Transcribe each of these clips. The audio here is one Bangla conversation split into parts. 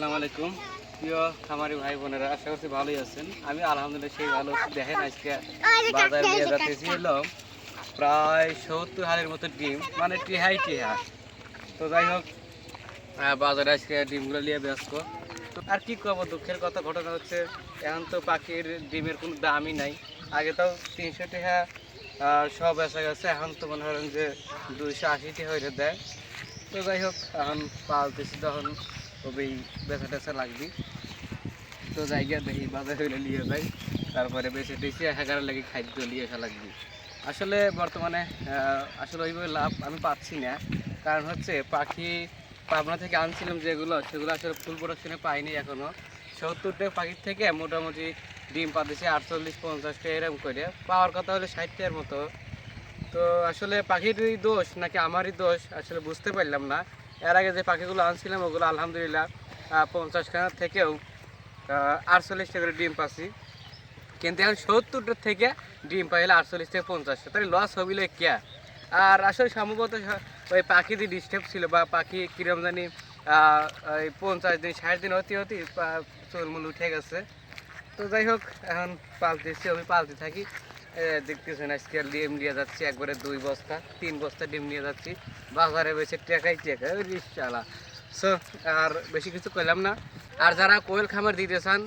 আসসালামু আলাইকুম। প্রিয় খামারি ভাই বোনেরা, আশা করছি ভালোই আছেন। আমি আলহামদুলিল্লাহ সেই ভালো। দেখেন আজকে বাজার নিয়ে যাচ্ছি হলো প্রায় সত্তর হালের মতো ডিম মানে টিহাই টিহা। তো যাই হোক বাজারে আজকে ডিমগুলো নিয়ে ব্যস্ত। আর কি করব? দুঃখের কথা, ঘটনা হচ্ছে, এখন তো পাখির ডিমের কোনো দামই নাই। আগে তাও তিনশো টাকা সব বেচা গেছে। এখন তো মনে করেন যে দুইশো আশি টাকা হয়ে দেয়। তো যাই হোক, এখন পালতেছি তখন খুবই বেচা টেচা লাগবি। তো জায়গা দেখি, বাজার হইলে নিয়ে যাই। তারপরে বেঁচে টেচে একার লাগে খাদ্য নিয়ে আসা লাগবে। আসলে বর্তমানে আসলে ওইভাবে লাভ আমি পাচ্ছি না। কারণ হচ্ছে পাখি, পাবনা থেকে আনছিলাম যেগুলো, সেগুলো আসলে ফুল প্রোডাকশনে পাইনি এখনও। সত্তরটা পাখির থেকে মোটামুটি ডিম পাতেছি আটচল্লিশ পঞ্চাশটা এরকম করে। পাওয়ার কথা হলে ষাটটার মতো। তো আসলে পাখিরই দোষ নাকি আমারই দোষ, আসলে বুঝতে পারলাম না। এর আগে যে পাখিগুলো আনছিলাম, ওগুলো আলহামদুলিল্লাহ পঞ্চাশ খানা থেকেও আটচল্লিশটা করে ডিম পাচ্ছি। কিন্তু এখন সত্তরটা থেকে ডিম পাইলে আটচল্লিশ থেকে পঞ্চাশটা তাহলে লস হবিল কে আর আসলে সম্ভবত ওই পাখিদের ডিস্টার্ব ছিল বা পাখি কিরম জানি ওই পঞ্চাশ দিন, ষাট দিন হতে হতে চুলমুল উঠে গেছে। তো যাই হোক, এখন পালতেছি, আমি পালতে থাকি। দেখতেছেন, আজকে ডিম নিয়ে যাচ্ছি, একবারে দুই বস্তা, তিন বস্তা ডিম নিয়ে যাচ্ছি। বাজারে বেশি টেকাই টেকা রিক্সালা সো, আর বেশি কিছু করলাম না। আর যারা কোয়েল খামার দিতে চান,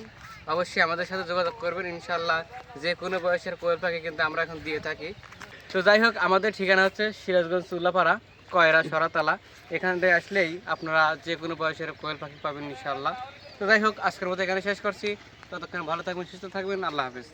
অবশ্যই আমাদের সাথে যোগাযোগ করবেন ইনশাল্লাহ যে কোনো বয়সের কোয়েল পাখি কিন্তু আমরা এখন দিয়ে থাকি। তো যাই হোক, আমাদের ঠিকানা হচ্ছে সিরাজগঞ্জ চুল্লাপাড়া, কয়রা সরাতলা। এখান থেকে আসলেই আপনারা যে কোনো বয়সের কোয়েল পাখি পাবেন ইনশাল্লাহ তো যাই হোক, আজকের মতো এখানে শেষ করছি। ততক্ষণ ভালো থাকবেন, সুস্থ থাকবেন। আল্লাহ হাফিজ।